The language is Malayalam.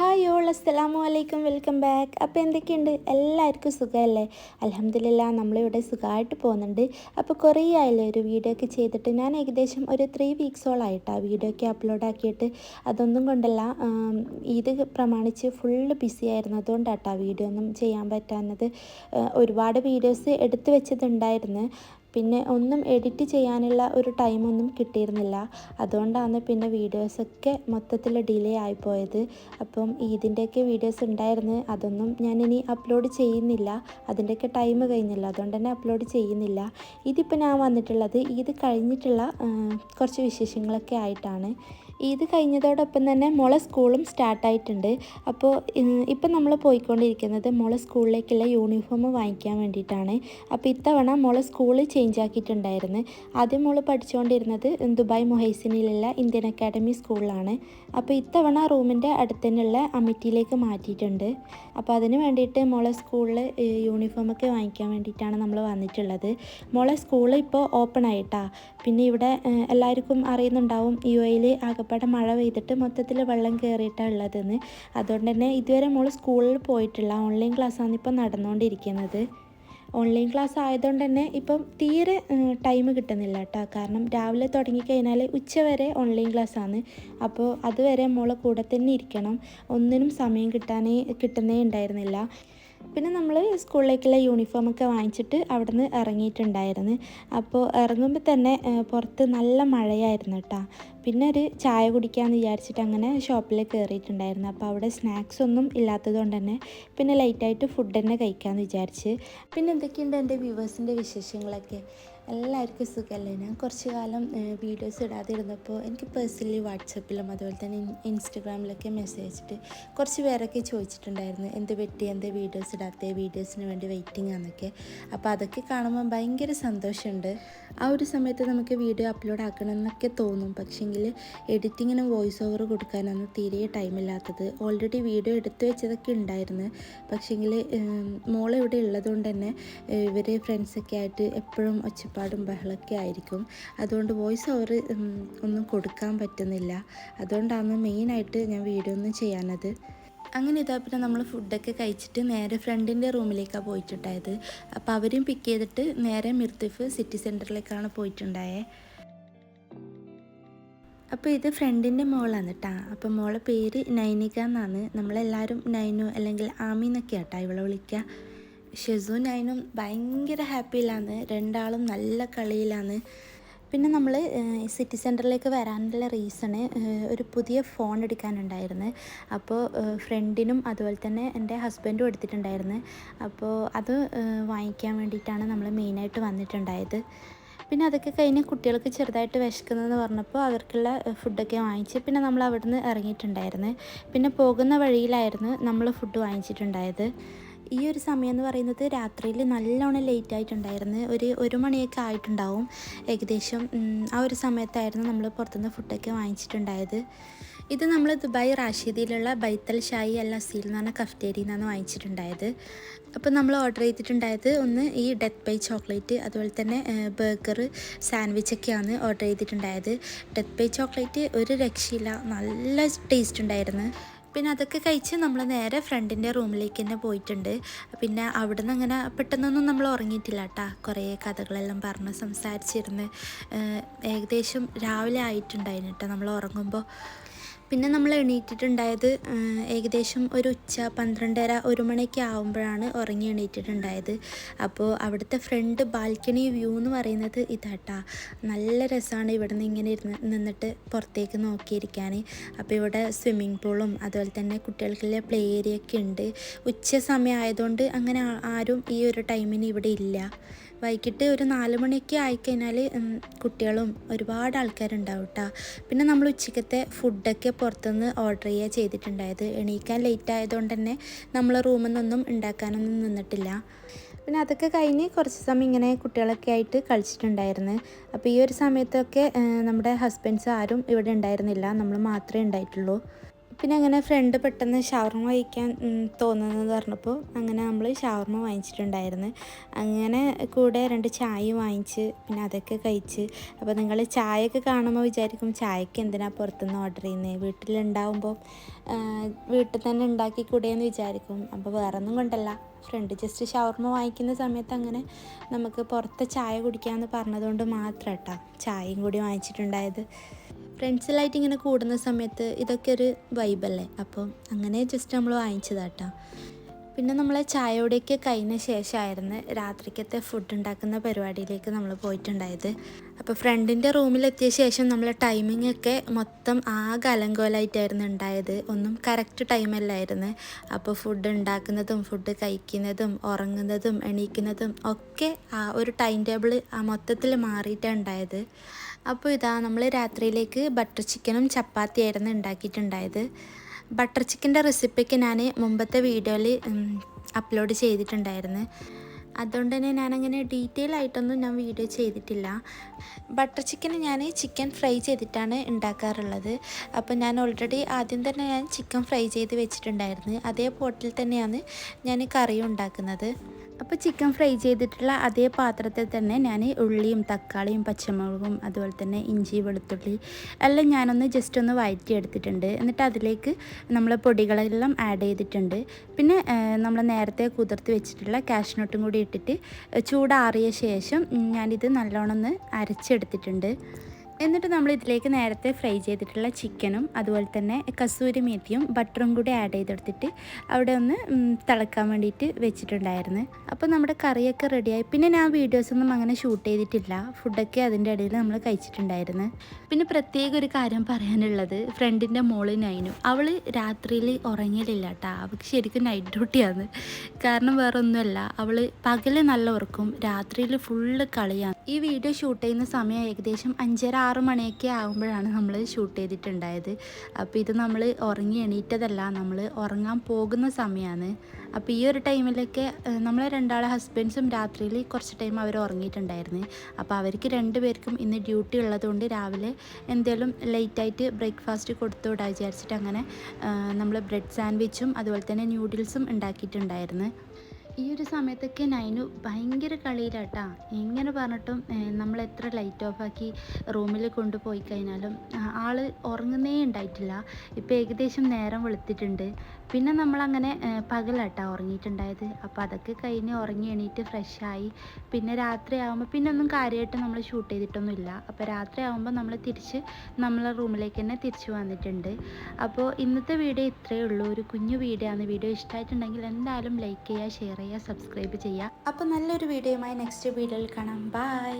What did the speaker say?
ഹായ് ഓൾ അസ്സലാമു അലൈക്കും വെൽക്കം ബാക്ക്. അപ്പോൾ എന്തൊക്കെയുണ്ട്? എല്ലാവർക്കും സുഖമല്ലേ? അലഹമ്മദില്ല നമ്മളിവിടെ സുഖമായിട്ട് പോകുന്നുണ്ട്. അപ്പോൾ കുറേ ആയില്ലേ ഒരു വീഡിയോ ഒക്കെ ചെയ്തിട്ട്. ഞാൻ ഏകദേശം ഒരു ത്രീ വീക്സോളായിട്ടാണ് വീഡിയോ ഒക്കെ അപ്ലോഡ് ആക്കിയിട്ട്. അതൊന്നും കൊണ്ടല്ല ഇത് പ്രമാണിച്ച് ഫുള്ള് ബിസി ആയിരുന്നു. അതുകൊണ്ടാട്ടോ വീഡിയോ ഒന്നും ചെയ്യാൻ പറ്റാവുന്നത് ഒരുപാട് വീഡിയോസ് എടുത്തു വെച്ചതുണ്ടായിരുന്നു പിന്നെ ഒന്നും എഡിറ്റ് ചെയ്യാനുള്ള ഒരു ടൈമൊന്നും കിട്ടിയിരുന്നില്ല. അതുകൊണ്ടാണ് പിന്നെ വീഡിയോസൊക്കെ മൊത്തത്തിൽ ഡിലേ ആയിപ്പോയത് അപ്പം ഇതിന്റെയൊക്കെ വീഡിയോസ് ഉണ്ടായിരുന്നു. അതൊന്നും ഞാനിനി അപ്ലോഡ് ചെയ്യുന്നില്ല. അതിന്റെയൊക്കെ ടൈം കഴിഞ്ഞില്ല. അതുകൊണ്ട് തന്നെ അപ്ലോഡ് ചെയ്യുന്നില്ല. ഇതിപ്പോൾ ഞാൻ വന്നിട്ടുള്ളത് ഇത് കഴിഞ്ഞിട്ടുള്ള കുറച്ച് വിശേഷങ്ങളൊക്കെ ആയിട്ടാണ്. ഇത് കഴിഞ്ഞതോടൊപ്പം തന്നെ മോളെ സ്കൂളും സ്റ്റാർട്ടായിട്ടുണ്ട് അപ്പോൾ ഇപ്പം നമ്മൾ പോയിക്കൊണ്ടിരിക്കുന്നത് മോളെ സ്കൂളിലേക്കുള്ള യൂണിഫോം വാങ്ങിക്കാൻ വേണ്ടിയിട്ടാണ്. അപ്പോൾ ഇത്തവണ മോളെ സ്കൂളിൽ ചേഞ്ച് ആക്കിയിട്ടുണ്ടായിരുന്നു. ആദ്യം മോൾ പഠിച്ചുകൊണ്ടിരുന്നത് ദുബായ് മൊഹൈസിനിലുള്ള ഇന്ത്യൻ അക്കാഡമി സ്കൂളിലാണ് അപ്പോൾ ഇത്തവണ റൂമിന്റെ അടുത്ത് തന്നെയുള്ള അമിറ്റിയിലേക്ക് മാറ്റിയിട്ടുണ്ട്. അപ്പോൾ അതിന് വേണ്ടിയിട്ട് മോളെ സ്കൂളിൽ യൂണിഫോമൊക്കെ വാങ്ങിക്കാൻ വേണ്ടിയിട്ടാണ് നമ്മൾ വന്നിട്ടുള്ളത്. മോളെ സ്കൂൾ ഇപ്പോൾ ഓപ്പൺ ആയിട്ടാ. പിന്നെ ഇവിടെ എല്ലാവർക്കും അറിയുന്നുണ്ടാവും യു എയിൽ ആകപ്പാടെ മഴ പെയ്തിട്ട് മൊത്തത്തിൽ വെള്ളം കയറിയിട്ടാണ് ഉള്ളതെന്ന്. അതുകൊണ്ട് തന്നെ ഇതുവരെ മോൾ സ്കൂളിൽ പോയിട്ടില്ല. ഓൺലൈൻ ക്ലാസ്സാണ് ഇപ്പോൾ നടന്നുകൊണ്ടിരിക്കുന്നത്. ഓൺലൈൻ ക്ലാസ് ആയതുകൊണ്ട് തന്നെ ഇപ്പം തീരെ ടൈം കിട്ടുന്നില്ല കേട്ടോ. കാരണം രാവിലെ തുടങ്ങിക്കഴിഞ്ഞാൽ ഉച്ചവരെ ഓൺലൈൻ ക്ലാസ്സാണ്. അപ്പോൾ അതുവരെ മോളെ കൂടെ തന്നെ ഇരിക്കണം. ഒന്നിനും സമയം കിട്ടാനേ കിട്ടുന്നേ ഉണ്ടായിരുന്നില്ല. പിന്നെ നമ്മൾ സ്കൂളിലേക്കുള്ള യൂണിഫോമൊക്കെ വാങ്ങിച്ചിട്ട് അവിടെ നിന്ന് ഇറങ്ങിയിട്ടുണ്ടായിരുന്നു. അപ്പോൾ ഇറങ്ങുമ്പോൾ തന്നെ പുറത്ത് നല്ല മഴയായിരുന്നു കേട്ടോ പിന്നെ ഒരു ചായ കുടിക്കാമെന്ന് വിചാരിച്ചിട്ട് അങ്ങനെ ഷോപ്പിൽ കയറിയിട്ടുണ്ടായിരുന്നു അപ്പോൾ അവിടെ സ്നാക്സ് ഒന്നും ഇല്ലാത്തതുകൊണ്ട് തന്നെ പിന്നെ ലൈറ്റായിട്ട് ഫുഡ് തന്നെ കഴിക്കാമെന്ന് വിചാരിച്ച്. പിന്നെ എന്തൊക്കെയുണ്ട് എന്റെ വ്യൂവേഴ്സിന്റെ വിശേഷങ്ങളൊക്കെ? എല്ലാവർക്കും സുഖമല്ലേ? ഞാൻ കുറച്ച് കാലം വീഡിയോസ് ഇടാതെ ഇരുന്നപ്പോൾ എനിക്ക് പേഴ്സണലി വാട്സപ്പിലും അതുപോലെ തന്നെ ഇൻ- ഇൻസ്റ്റഗ്രാമിലൊക്കെ മെസ്സേജ് അയച്ചിട്ട് കുറച്ച് പേരൊക്കെ ചോദിച്ചിട്ടുണ്ടായിരുന്നു എന്ത് പറ്റി? എന്ത് വീഡിയോസ് ഇടാത്ത? വീഡിയോസിന് വേണ്ടി വെയിറ്റിംഗ് ആണെന്നൊക്കെ അപ്പോൾ അതൊക്കെ കാണുമ്പോൾ ഭയങ്കര സന്തോഷമുണ്ട്. ആ ഒരു സമയത്ത് നമുക്ക് വീഡിയോ അപ്ലോഡ് ആക്കണം എന്നൊക്കെ തോന്നും. പക്ഷേങ്കിൽ എഡിറ്റിങ്ങിനും വോയിസ് ഓവർ കൊടുക്കാനൊന്നും തീരെ ടൈമില്ലാത്തത് ഓൾറെഡി വീഡിയോ എടുത്തു വെച്ചതൊക്കെ ഉണ്ടായിരുന്നു പക്ഷേങ്കിൽ മോൾ ഇവിടെ ഉള്ളതുകൊണ്ട് തന്നെ ഇവർ ഫ്രണ്ട്സൊക്കെ ആയിട്ട് എപ്പോഴും ഒച്ചപ്പാടും ബഹളമൊക്കെ ആയിരിക്കും. അതുകൊണ്ട് വോയിസ് ഓവർ ഒന്നും കൊടുക്കാൻ പറ്റുന്നില്ല. അതുകൊണ്ടാണ് മെയിനായിട്ട് ഞാൻ വീഡിയോ ഒന്നും ചെയ്യാനത് അങ്ങനെ ഇതാ പിന്നെ നമ്മൾ ഫുഡൊക്കെ കഴിച്ചിട്ട് നേരെ ഫ്രണ്ടിന്റെ റൂമിലേക്കാണ് പോയിട്ടുണ്ടായത്. അപ്പോൾ അവരും പിക്ക് ചെയ്തിട്ട് നേരെ മിർത്തിഫ് സിറ്റി സെന്ററിലേക്കാണ് പോയിട്ടുണ്ടായേ. അപ്പോൾ ഇത് ഫ്രണ്ടിന്റെ മോളാണ് കേട്ടോ അപ്പോൾ മോളെ പേര് നൈനിക എന്നാണ്. നമ്മളെല്ലാവരും നൈനു അല്ലെങ്കിൽ ആമി എന്നൊക്കെ കേട്ടോ ഇവളെ വിളിക്കുക ഷെസു നൈനും ഭയങ്കര ഹാപ്പിയിലാണ് രണ്ടാളും നല്ല കളിയിലാണ്. പിന്നെ നമ്മൾ സിറ്റി സെന്ററിലേക്ക് വരാനുള്ള റീസണ് ഒരു പുതിയ ഫോൺ എടുക്കാനുണ്ടായിരുന്നു. അപ്പോൾ ഫ്രണ്ടിനും അതുപോലെ തന്നെ എന്റെ ഹസ്ബൻഡും എടുത്തിട്ടുണ്ടായിരുന്നു. അപ്പോൾ അത് വാങ്ങിക്കാൻ വേണ്ടിയിട്ടാണ് നമ്മൾ മെയിനായിട്ട് വന്നിട്ടുണ്ടായത്. പിന്നെ അതൊക്കെ കഴിഞ്ഞ് കുട്ടികൾക്ക് ചെറുതായിട്ട് വിശക്കുന്നതെന്ന് പറഞ്ഞപ്പോൾ അവർക്കുള്ള ഫുഡൊക്കെ വാങ്ങിച്ച് പിന്നെ നമ്മൾ അവിടുന്ന് ഇറങ്ങിയിട്ടുണ്ടായിരുന്നു. പിന്നെ പോകുന്ന വഴിയിലായിരുന്നു നമ്മൾ ഫുഡ് വാങ്ങിച്ചിട്ടുണ്ടായത്. ഈ ഒരു സമയം എന്ന് പറയുന്നത് രാത്രിയിൽ നല്ലോണം ലേറ്റ് ആയിട്ടുണ്ടായിരുന്നു. ഒരു ഒരു മണിയൊക്കെ ആയിട്ടുണ്ടാവും. ഏകദേശം ആ ഒരു സമയത്തായിരുന്നു നമ്മൾ പുറത്തുനിന്ന് ഫുഡൊക്കെ വാങ്ങിച്ചിട്ടുണ്ടായത്. ഇത് നമ്മൾ ദുബായ് റാഷിദിയിലുള്ള ബൈത്തൽ ഷായി അല്ല അസീൽ എന്ന് പറഞ്ഞ കഫ്റ്റേരിയിൽ നിന്നാണ് വാങ്ങിച്ചിട്ടുണ്ടായത്. അപ്പോൾ നമ്മൾ ഓർഡർ ചെയ്തിട്ടുണ്ടായത് ഒന്ന് ഈ ഡെത്ത് ബൈ ചോക്ലേറ്റ് അതുപോലെ തന്നെ ബർഗർ സാൻഡ്വിച്ചൊക്കെയാണ് ഓർഡർ ചെയ്തിട്ടുണ്ടായത്. ഡെത്ത് ബൈ ചോക്ലേറ്റ് ഒരു രക്ഷയില്ല. നല്ല ടേസ്റ്റ് ഉണ്ടായിരുന്നു. പിന്നെ അതൊക്കെ കഴിച്ച് നമ്മൾ നേരെ ഫ്രണ്ടിന്റെ റൂമിലേക്ക് തന്നെ പോയിട്ടുണ്ട്. പിന്നെ അവിടെ നിന്ന് അങ്ങനെ പെട്ടെന്നൊന്നും നമ്മൾ ഉറങ്ങിയിട്ടില്ല കേട്ടാ കുറേ കഥകളെല്ലാം പറഞ്ഞ് സംസാരിച്ചിരുന്ന്. ഏകദേശം രാവിലെ ആയിട്ടുണ്ടായിരുന്നു കേട്ടോ നമ്മൾ ഉറങ്ങുമ്പോൾ പിന്നെ നമ്മൾ എണീറ്റിട്ടുണ്ടായത് ഏകദേശം ഒരു ഉച്ച പന്ത്രണ്ടര ഒരു മണിയൊക്കെ ആകുമ്പോഴാണ് ഉറങ്ങി എണീറ്റിട്ടുണ്ടായത്. അപ്പോൾ അവിടുത്തെ ഫ്രണ്ട് ബാൽക്കണി വ്യൂ എന്ന് പറയുന്നത് ഇതാട്ടാ. നല്ല രസമാണ് ഇവിടെ നിന്ന് ഇങ്ങനെ ഇരുന്ന് നിന്നിട്ട് പുറത്തേക്ക് നോക്കിയിരിക്കാൻ. അപ്പോൾ ഇവിടെ സ്വിമ്മിംഗ് പൂളും അതുപോലെ തന്നെ കുട്ടികൾക്കുള്ള പ്ലേ ഏരിയ ഒക്കെ ഉണ്ട്. ഉച്ച സമയം ആയതുകൊണ്ട് അങ്ങനെ ആരും ഈ ഒരു ടൈമിന് ഇവിടെ ഇല്ല. വൈകിട്ട് ഒരു നാല് മണിയൊക്കെ ആയിക്കഴിഞ്ഞാൽ കുട്ടികളും ഒരുപാട് ആൾക്കാരുണ്ടാവും കേട്ടോ പിന്നെ നമ്മൾ ഉച്ചക്കത്തെ ഫുഡൊക്കെ പുറത്തുനിന്ന് ഓർഡർ ചെയ്യുക ചെയ്തിട്ടുണ്ടായത്. എണീക്കാൻ ലേറ്റ് ആയതുകൊണ്ട് തന്നെ നമ്മൾ റൂമിൽ നിന്നൊന്നും ഉണ്ടാക്കാനൊന്നും നിന്നിട്ടില്ല. പിന്നെ അതൊക്കെ കഴിഞ്ഞ് കുറച്ച് സമയം ഇങ്ങനെ കുട്ടികളൊക്കെ ആയിട്ട് കളിച്ചിട്ടുണ്ടായിരുന്നു. അപ്പോൾ ഈ ഒരു സമയത്തൊക്കെ നമ്മുടെ ഹസ്ബൻഡ്സ് ആരും ഇവിടെ ഉണ്ടായിരുന്നില്ല. നമ്മൾ മാത്രമേ ഉണ്ടായിട്ടുള്ളൂ. പിന്നെ അങ്ങനെ ഫ്രണ്ട് പെട്ടെന്ന് ഷവർമ തോന്നുന്നു തോന്നുന്നത് പറഞ്ഞപ്പോൾ അങ്ങനെ നമ്മൾ ഷവർമ വാങ്ങിച്ചിട്ടുണ്ടായിരുന്നു. അങ്ങനെ കൂടെ രണ്ട് ചായ വാങ്ങിച്ച് പിന്നെ അതൊക്കെ കഴിച്ച്. അപ്പോൾ നിങ്ങൾ ചായയൊക്കെ കാണുമ്പോൾ വിചാരിക്കും ചായക്ക് എന്തിനാണ് പുറത്തുനിന്ന് ഓർഡർ ചെയ്യുന്നത് വീട്ടിലുണ്ടാവുമ്പോൾ വീട്ടിൽ തന്നെ ഉണ്ടാക്കി കൂടെയെന്ന് വിചാരിക്കും. അപ്പോൾ വേറെ ഒന്നും കൊണ്ടല്ല. ഫ്രണ്ട് ജസ്റ്റ് ഷവർമ വാങ്ങിക്കുന്ന സമയത്ത് അങ്ങനെ നമുക്ക് പുറത്തെ ചായ കുടിക്കാമെന്ന് പറഞ്ഞതുകൊണ്ട് മാത്രം കേട്ടോ ചായയും കൂടി വാങ്ങിച്ചിട്ടുണ്ടായത്. ഫ്രണ്ട്സിലായിട്ട് ഇങ്ങനെ കൂടുന്ന സമയത്ത് ഇതൊക്കെ ഒരു വൈബല്ലേ അപ്പോൾ അങ്ങനെ ജസ്റ്റ് നമ്മൾ വാങ്ങിച്ചതാട്ടോ. പിന്നെ നമ്മളെ ചായയോടെയൊക്കെ കഴിഞ്ഞ ശേഷമായിരുന്നു രാത്രിക്കത്തെ ഫുഡ് ഉണ്ടാക്കുന്ന പരിപാടിയിലേക്ക് നമ്മൾ പോയിട്ടുണ്ടായത്. അപ്പോൾ ഫ്രണ്ടിന്റെ റൂമിലെത്തിയ ശേഷം നമ്മളെ ടൈമിംഗ് ഒക്കെ മൊത്തം ആകെ അലങ്കോലായിട്ടായിരുന്നു ഉണ്ടായത്. ഒന്നും കറക്റ്റ് ടൈമല്ലായിരുന്നു അപ്പോൾ ഫുഡ് ഉണ്ടാക്കുന്നതും ഫുഡ് കഴിക്കുന്നതും ഉറങ്ങുന്നതും എണീക്കുന്നതും ഒക്കെ ആ ഒരു ടൈം ടേബിൾ ആ മൊത്തത്തിൽ മാറിയിട്ടാണ് ഉണ്ടായത്. അപ്പോൾ ഇതാ നമ്മൾ രാത്രിയിലേക്ക് ബട്ടർ ചിക്കനും ചപ്പാത്തിയായിരുന്നു ഉണ്ടാക്കിയിട്ടുണ്ടായത്. ബട്ടർ ചിക്കന്റെ റെസിപ്പിക്ക് ഞാൻ മുമ്പത്തെ വീഡിയോയിൽ അപ്ലോഡ് ചെയ്തിട്ടുണ്ടായിരുന്നു. അതുകൊണ്ട് തന്നെ ഞാനങ്ങനെ ഡീറ്റെയിൽ ആയിട്ടൊന്നും ഞാൻ വീഡിയോ ചെയ്തിട്ടില്ല. ബട്ടർ ചിക്കൻ ഞാൻ ചിക്കൻ ഫ്രൈ ചെയ്തിട്ടാണ് ഉണ്ടാക്കാറുള്ളത്. അപ്പോൾ ഞാൻ ഓൾറെഡി ആദ്യം തന്നെ ഞാൻ ചിക്കൻ ഫ്രൈ ചെയ്ത് വെച്ചിട്ടുണ്ടായിരുന്നു. അതേ പോട്ടിൽ തന്നെയാണ് ഞാൻ കറി ഉണ്ടാക്കുന്നത്. അപ്പോൾ ചിക്കൻ ഫ്രൈ ചെയ്തിട്ടുള്ള അതേ പാത്രത്തിൽ തന്നെ ഞാൻ ഉള്ളിയും തക്കാളിയും പച്ചമുളകും അതുപോലെ തന്നെ ഇഞ്ചി വെളുത്തുള്ളി എല്ലാം ഞാനൊന്ന് ജസ്റ്റ് ഒന്ന് വഴറ്റി എടുത്തിട്ടുണ്ട് എന്നിട്ട് അതിലേക്ക് നമ്മൾ പൊടികളെല്ലാം ആഡ് ചെയ്തിട്ടുണ്ട്. പിന്നെ നമ്മൾ നേരത്തെ കുതിർത്ത് വെച്ചിട്ടുള്ള കാഷ്നട്ടും കൂടി ഇട്ടിട്ട് ചൂടാറിയ ശേഷം ഞാനിത് നല്ലോണം ഒന്ന് അരച്ചെടുത്തിട്ടുണ്ട്. എന്നിട്ട് നമ്മൾ ഇതിലേക്ക് നേരത്തെ ഫ്രൈ ചെയ്തിട്ടുള്ള ചിക്കനും അതുപോലെ തന്നെ കസൂരി മേത്തിയും ബട്ടറും കൂടി ആഡ് ചെയ്തെടുത്തിട്ട് അവിടെ ഒന്ന് തിളക്കാൻ വേണ്ടിയിട്ട് വെച്ചിട്ടുണ്ടായിരുന്നു. അപ്പോൾ നമ്മുടെ കറിയൊക്കെ റെഡിയായി പിന്നെ ഞാൻ വീഡിയോസൊന്നും അങ്ങനെ ഷൂട്ട് ചെയ്തിട്ടില്ല. ഫുഡൊക്കെ അതിന്റെ ഇടയിൽ നമ്മൾ കഴിച്ചിട്ടുണ്ടായിരുന്നു. പിന്നെ പ്രത്യേക ഒരു കാര്യം പറയാനുള്ളത്. ഫ്രണ്ടിന്റെ മോൾ നൈനു. അവൾ രാത്രിയിൽ ഉറങ്ങിയില്ല കേട്ടോ അവൾക്ക് ശരിക്കും നൈറ്റ് ഡ്യൂട്ടിയാണ് കാരണം വേറെ ഒന്നുമല്ല അവൾ പകൽ നല്ല ഉറക്കും. രാത്രിയിൽ ഫുള്ള് കളിയാണ്. ഈ വീഡിയോ ഷൂട്ട് ചെയ്യുന്ന സമയം ഏകദേശം അഞ്ചര ആറ് മണിയൊക്കെ ആകുമ്പോഴാണ് നമ്മൾ ഷൂട്ട് ചെയ്തിട്ടുണ്ടായത് അപ്പോൾ ഇത് നമ്മൾ ഉറങ്ങി എണീറ്റതല്ല നമ്മൾ ഉറങ്ങാൻ പോകുന്ന സമയമാണ് അപ്പോൾ ഈ ഒരു ടൈമിലൊക്കെ നമ്മളെ രണ്ടാളെ ഹസ്ബൻഡ്സും രാത്രിയിൽ കുറച്ച് ടൈം അവർ ഉറങ്ങിയിട്ടുണ്ടായിരുന്നു അപ്പോൾ അവർക്ക് രണ്ടുപേർക്കും ഇന്ന് ഡ്യൂട്ടി ഉള്ളതുകൊണ്ട് രാവിലെ എന്തേലും ലേറ്റായിട്ട് ബ്രേക്ക്ഫാസ്റ്റ് കൊടുത്തു വിടാൻ വിചാരിച്ചിട്ട് അങ്ങനെ നമ്മൾ ബ്രെഡ് സാൻഡ്വിച്ചും അതുപോലെ തന്നെ ന്യൂഡിൽസും ഉണ്ടാക്കിയിട്ടുണ്ടായിരുന്നു ഈ ഒരു സമയത്തൊക്കെ നൈനു ഭയങ്കര കളിയിലാട്ടാ. എങ്ങനെ പറഞ്ഞിട്ടും നമ്മൾ എത്ര ലൈറ്റ് ഓഫ് ആക്കി റൂമിൽ കൊണ്ടുപോയി കഴിഞ്ഞാലും ആൾ ഉറങ്ങുന്നേ ഉണ്ടായിട്ടില്ല. ഇപ്പോൾ ഏകദേശം നേരം വെളുത്തിട്ടുണ്ട്. പിന്നെ നമ്മളങ്ങനെ പകലാട്ടാ ഉറങ്ങിയിട്ടുണ്ടായത്. അപ്പോൾ അതൊക്കെ കഴിഞ്ഞ് ഉറങ്ങി എണീറ്റ് ഫ്രഷായി പിന്നെ രാത്രി ആകുമ്പോൾ പിന്നെ ഒന്നും കാര്യമായിട്ട് നമ്മൾ ഷൂട്ട് ചെയ്തിട്ടൊന്നുമില്ല. അപ്പോൾ രാത്രി ആകുമ്പോൾ നമ്മൾ തിരിച്ച് നമ്മളെ റൂമിലേക്ക് തന്നെ തിരിച്ചു വന്നിട്ടുണ്ട്. അപ്പോൾ ഇന്നത്തെ വീഡിയോ ഇത്രയേ ഉള്ളൂ. ഒരു കുഞ്ഞു വീഡിയോ ആണ്. വീഡിയോ ഇഷ്ടമായിട്ടുണ്ടെങ്കിൽ എന്തായാലും ലൈക്ക് ചെയ്യുക ഷെയർ ചെയ്യുക സബ്സ്ക്രൈബ് ചെയ്യുക അപ്പോൾ നല്ലൊരു വീഡിയോയുമായി നെക്സ്റ്റ് വീഡിയോയിൽ കാണാം. ബൈ